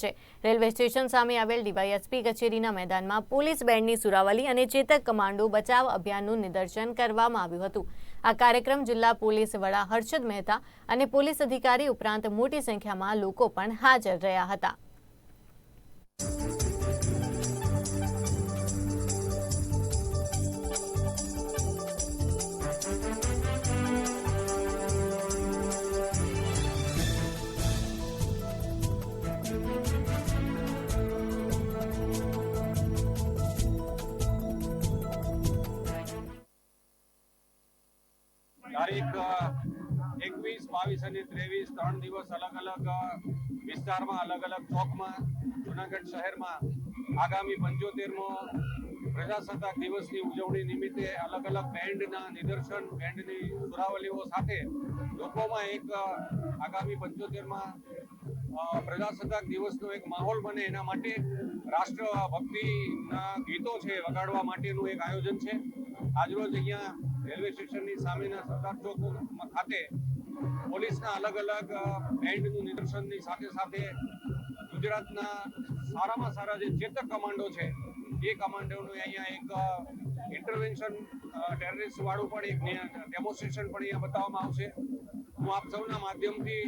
છે. Railway station સામે આવેલ ડીવાયએસપી કચેરીના મેદાનમાં પોલીસ બેન્ડની સુરાવલી અને ચેતક કમાન્ડો બચાવ અભિયાનનું નિદર્શન કરવામાં આવ્યું હતું. આ કાર્યક્રમ જિલ્લા પોલીસ વડા હર્ષદ મહેતા અને પોલીસ અધિકારી ઉપરાંત મોટી સંખ્યામાં લોકો પણ હાજર રહ્યા હતા. તારીખ એકવીસ, બાવીસ અને ત્રેવીસ, ત્રણ દિવસ અલગ અલગ વિસ્તારમાં, અલગ અલગ ચોકમાં, જુનાગઢ શહેરમાં, આગામી પંચોતેરમો પ્રજાસત્તાક દિવસની ઉજવણી નિમિત્તે અલગ અલગ બેન્ડના નિદર્શન, બેન્ડની સુરાવલીઓ સાથે લોકોમાં એક આગામી પંચોતેરમાં પ્રજાસત્તાક દિવસનો એક માહોલ બને. એના માટે રાષ્ટ્ર ભક્તિના ગીતો છે, વગાડવા માટેનું એક આયોજન છે. આજરોજ અહીંયા રેલવે સ્ટેશનની સામેના સરદાર ચોક ખાતે પોલીસના અલગ અલગ બેન્ડનું નિદર્શનની સાથે સાથે ગુજરાતના સારામાં સારા જે ચેતક કમાન્ડો છે, એ કમાન્ડોનું અહીંયા એક ઇન્ટરવેન્શન ટેરરિસ્ટ વાળું પણ એક ડેમોન્સ્ટ્રેશન પણ અહીંયા બતાવવામાં આવશે. હું આપ સૌના માધ્યમથી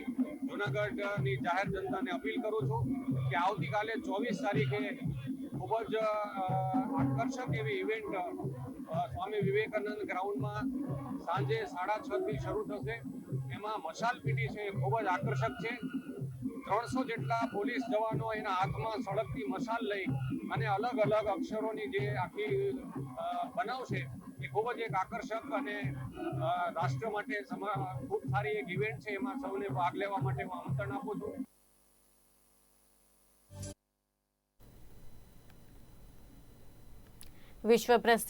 જુનાગઢની જાહેર જનતાને અપીલ કરું છું કે આવતીકાલે ચોવીસ તારીખે ખૂબ જ આકર્ષક એવી ઇવેન્ટ સ્વામી વિવેકાનંદ ગ્રાઉન્ડમાં સાંજે સાડા છ થી શરૂ થશે. એમાં મશાલ પીટી છે ખૂબ જ આકર્ષક છે. ત્રણસો જેટલા પોલીસ જવાનો એના હાથમાં સળગતી મશાલ લઈ અને અલગ અલગ અક્ષરોની જે આખી બનાવશે એ ખૂબ જ એક આકર્ષક અને રાષ્ટ્ર માટે ખૂબ સારી એક ઇવેન્ટ છે. એમાં સૌને ભાગ લેવા માટે હું આમંત્રણ આપું છું. વિશ્વ પ્રસિદ્ધ